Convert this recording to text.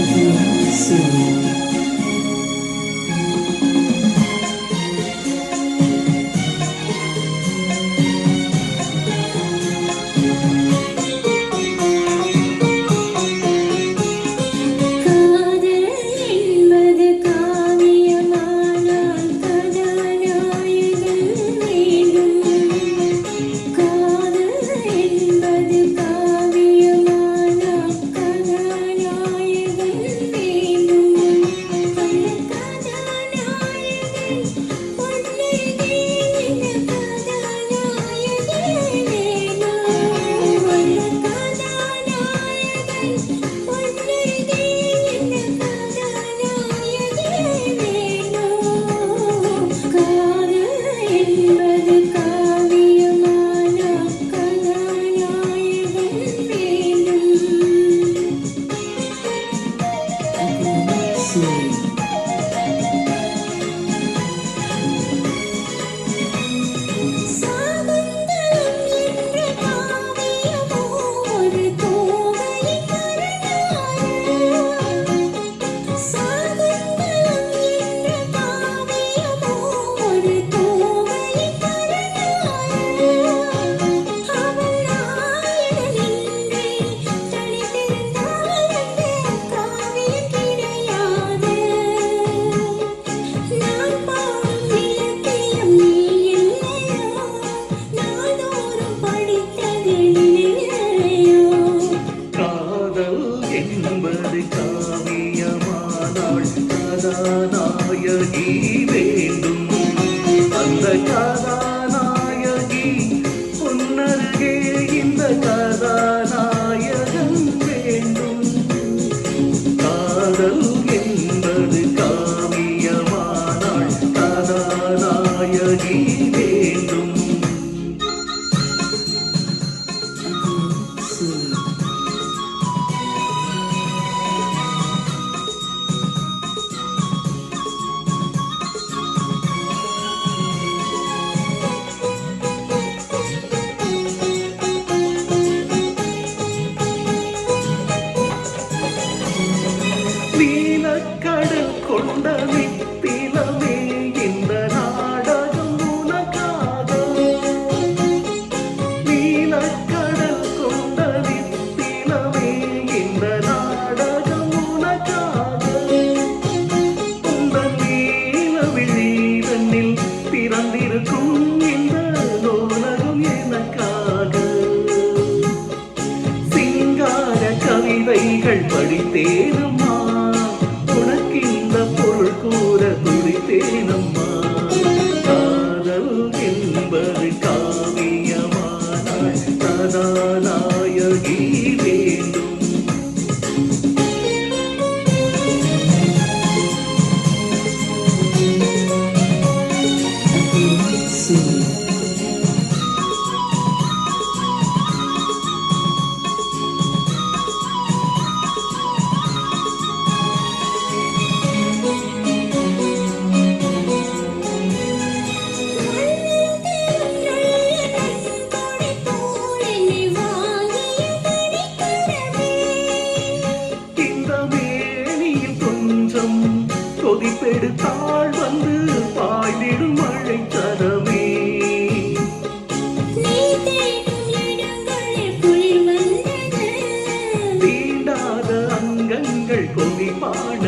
everyone soon. Sling. Africa. கண்ணில் திறந்திருக்கும் இந்த நூலகம் எனக்காக. சிங்கார கவிதைகள் படித்தேனும் எடுத்தாள் வந்து பாய்ந்திடும் மழை கதவே. தீண்டாத அங்கங்கள் கொதிப்பான